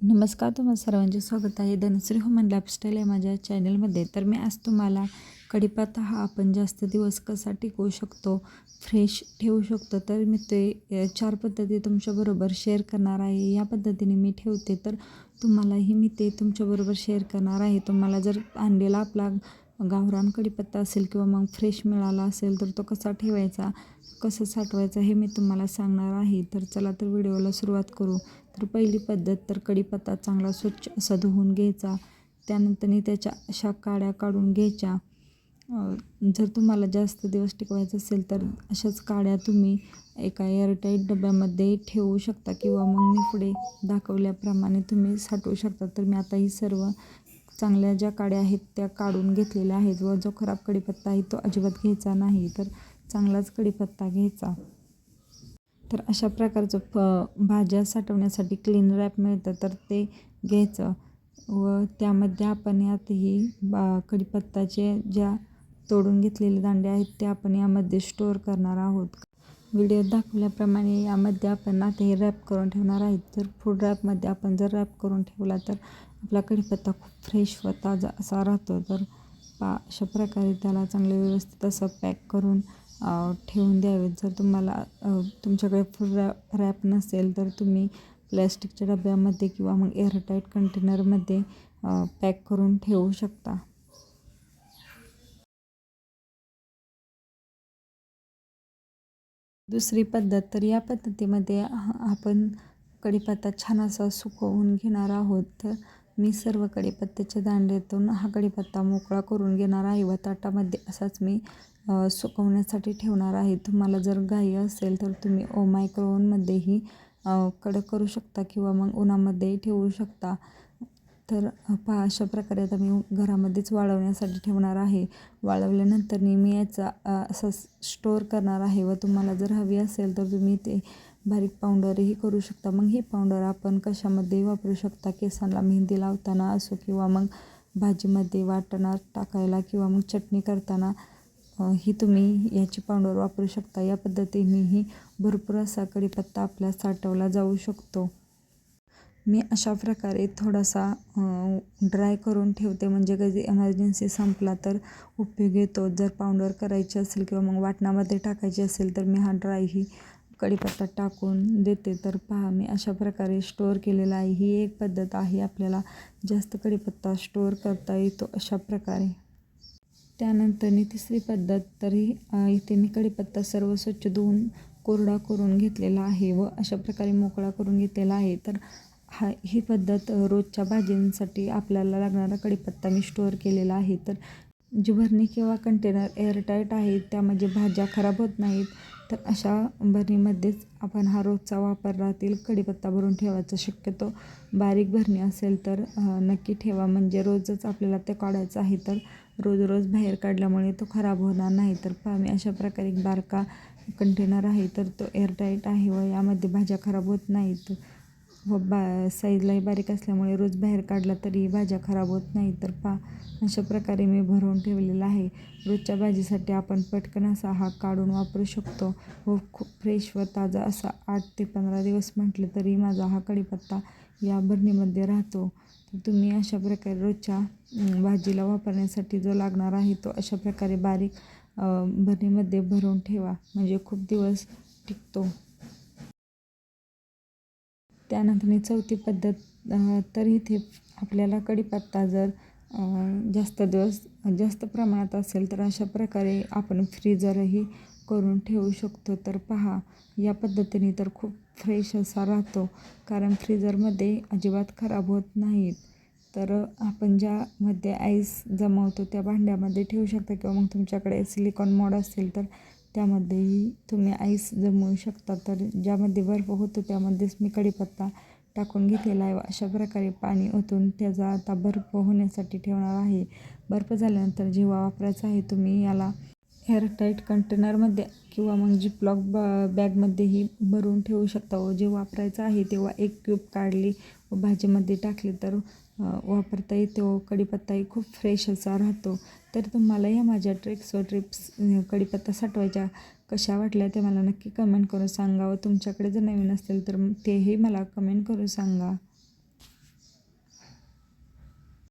नमस्कार तुम्हाला सर्वांचे स्वागत आहे. धनश्री हुमन लाईफस्टाईल या माझ्या चॅनलमध्ये तर मी आज तुम्हाला कढीपत्ता हा आपण जास्त दिवस कसा टिकवू शकतो फ्रेश ठेवू शकतो तर मी ते चार पद्धती तुमच्याबरोबर शेअर करणार आहे. या पद्धतीने मी ठेवते तर तुम्हालाही मी ते तुमच्याबरोबर शेअर करणार आहे. तुम्हाला जर आणलेला आपला गावरान कढीपत्ता असेल किंवा मग फ्रेश मिळाला असेल तर तो कसा ठेवायचा कसं साठवायचा हे मी तुम्हाला सांगणार आहे. तर चला तर व्हिडिओला सुरुवात करू. तर पहिली पद्धत तर कढीपत्ता चांगला स्वच्छ असा धुवून घ्यायचा. त्यानंतरनी त्याच्या अशा काड्या काढून घ्यायच्या. जर तुम्हाला जास्त दिवस टिकवायचं असेल तर अशाच काड्या तुम्ही एका एअरटाईट डब्यामध्ये ठेवू शकता किंवा मग मी पुढे दाखवल्याप्रमाणे तुम्ही साठवू शकता. तर मी आता ही सर्व चांगल्या ज्या काड्या आहेत त्या काढून घेतलेल्या आहेत. व जो खराब कढीपत्ता आहे तो अजिबात घ्यायचा नाही. तर चांगलाच कढीपत्ता घ्यायचा. तर अशा प्रकारचं फ भाज्या साठवण्यासाठी क्लीन रॅप मिळतं. तर ते घ्यायचं. व त्यामध्ये आपण यातही बा कडीपत्ताचे ज्या तोडून घेतलेले दांडे आहेत ते आपण यामध्ये स्टोअर करणार आहोत. व्हिडिओ दाखवल्याप्रमाणे यामध्ये आपण आता हे रॅप करून ठेवणार आहेत. तर फूड रॅपमध्ये आपण जर रॅप करून ठेवला तर आपला कढीपत्ता खूप फ्रेश व ताजा असा राहतो. तर पा अशा प्रकारे त्याला चांगले व्यवस्थित असं पॅक करून ठेवून द्यावेत. जर तुम्हाला तुमच्याकडे फूड रॅप रॅप नसेल तर तुम्ही प्लॅस्टिकच्या डब्यामध्ये किंवा मग एअरटाईट कंटेनरमध्ये पॅक करून ठेवू शकता. दुसरी पद्धत तर या पद्धतीमध्ये आपण कढीपत्ता छान असा सुकवून घेणार आहोत. तर मी सर्व कढीपत्त्याच्या दांड्यातून हा कढीपत्ता मोकळा करून घेणार आहे व ताटामध्ये असाच मी सुकवण्यासाठी ठेवणार आहे. तुम्हाला जर घाई असेल तर तुम्ही ओ मायक्रोवनमध्येही कडक करू शकता किंवा मग उन्हामध्येही ठेवू शकता. तर पहा अशा प्रकारे आता मी घरामध्येच वाळवण्यासाठी ठेवणार आहे. वाळवल्यानंतर मी याचा असा स्टोअर करणार आहे व तुम्हाला जर हवी असेल तर तुम्ही ते बारीक पावडरही करू शकता. मग ही पावडर आपण कशामध्ये वापरू शकता? केसांना मेहंदी लावताना असो किंवा मग भाजीमध्ये वाटणार टाकायला किंवा मग चटणी करताना ही तुम्ही याची पावडर वापरू शकता. या पद्धतीनेही भरपूर असा कढीपत्ता आपला साठवला जाऊ शकतो. मी अशा प्रकारे थोडासा ड्राय करून ठेवते. म्हणजे कधी एमर्जन्सी संपला तर उपयोग येतो. जर पावडर करायची असेल किंवा मग वाटणामध्ये टाकायची असेल तर मी हा ड्राय ही कढीपत्ता टाकून देते. तर पहा मी अशा प्रकारे स्टोअर केलेला आहे. ही एक पद्धत आहे. आपल्याला जास्त कढीपत्ता स्टोअर करता येतो अशा प्रकारे. त्यानंतरनी तिसरी पद्धत तरी इथे मी कढीपत्ता सर्व स्वच्छ धुवून कोरडा करून घेतलेला आहे व अशा प्रकारे मोकळा करून घेतलेला आहे. तर हा ही पद्धत रोजच्या भाज्यांसाठी आपल्याला लागणारा कडीपत्ता मी स्टोअर केलेला आहे. तर जी भरणी किंवा कंटेनर एअरटाईट आहे त्यामध्ये भाज्या खराब होत नाहीत तर अशा भरणीमध्येच आपण हा रोजचा वापर राहतील कढीपत्ता भरून ठेवायचा शक्यतो. बारीक भरणी असेल तर नक्की ठेवा. म्हणजे रोजच आपल्याला ते काढायचं आहे तर रोज रोज बाहेर काढल्यामुळे तो खराब होणार नाही. तर पहा मी अशा प्रकारे एक बारका कंटेनर आहे तर तो एअरटाईट आहे व यामध्ये भाज्या खराब होत नाहीत. व बा साईजलाही बारीक असल्यामुळे रोज बाहेर काढला तरी भाज्या खराब होत नाही तर पा अशा प्रकारे मी भरवून ठेवलेला आहे. रोजच्या भाजीसाठी आपण पटकन असा हा काढून वापरू शकतो व खूप फ्रेश व ताजा असा आठ ते पंधरा दिवस म्हटलं तरी माझा हा कढीपत्ता या भरणीमध्ये राहतो. तर तुम्ही अशा प्रकारे रोजच्या भाजीला वापरण्यासाठी जो लागणार आहे तो अशा प्रकारे बारीक भरणीमध्ये भरून ठेवा. म्हणजे खूप दिवस टिकतो. त्यानंतर चौथी पद्धत तर इथे आपल्याला कढीपत्ता जर जास्त दिवस जास्त प्रमाणात असेल तर अशा प्रकारे आपण फ्रीजरही करून ठेवू शकतो. तर पहा या पद्धतीने तर खूप फ्रेश असा राहतो. कारण फ्रीजरमध्ये अजिबात खराब होत नाहीत. तर आपण ज्यामध्ये आईस जमवतो त्या भांड्यामध्ये ठेवू शकता किंवा मग तुमच्याकडे सिलिकॉन मोड असेल तर त्यामध्येही तुम्ही आईस जमवू शकता. तर ज्यामध्ये बर्फ होतो त्यामध्येच मी कढीपत्ता टाकून घेतलेला आहे. व अशा प्रकारे पाणी ओतून त्याचा आता बर्फ होण्यासाठी ठेवणार आहे. बर्फ झाल्यानंतर जेव्हा वापरायचा आहे तुम्ही याला एअरटाईट कंटेनरमध्ये किंवा मग जिपलॉक ब बॅगमध्येही भरून ठेवू शकता. व जे वापरायचं आहे तेव्हा एक क्यूब काढली व भाजीमध्ये टाकली तर वापरता येते व कढीपत्ताही खूप फ्रेश असा राहतो. तर तुम्हाला या माझ्या ट्रिक्स व ट्रिप्स कढीपत्ता साठवायच्या कशा वाटल्या ते मला नक्की कमेंट करून सांगा व तुमच्याकडे जर नवीन असतील तर तेही मला कमेंट करून सांगा.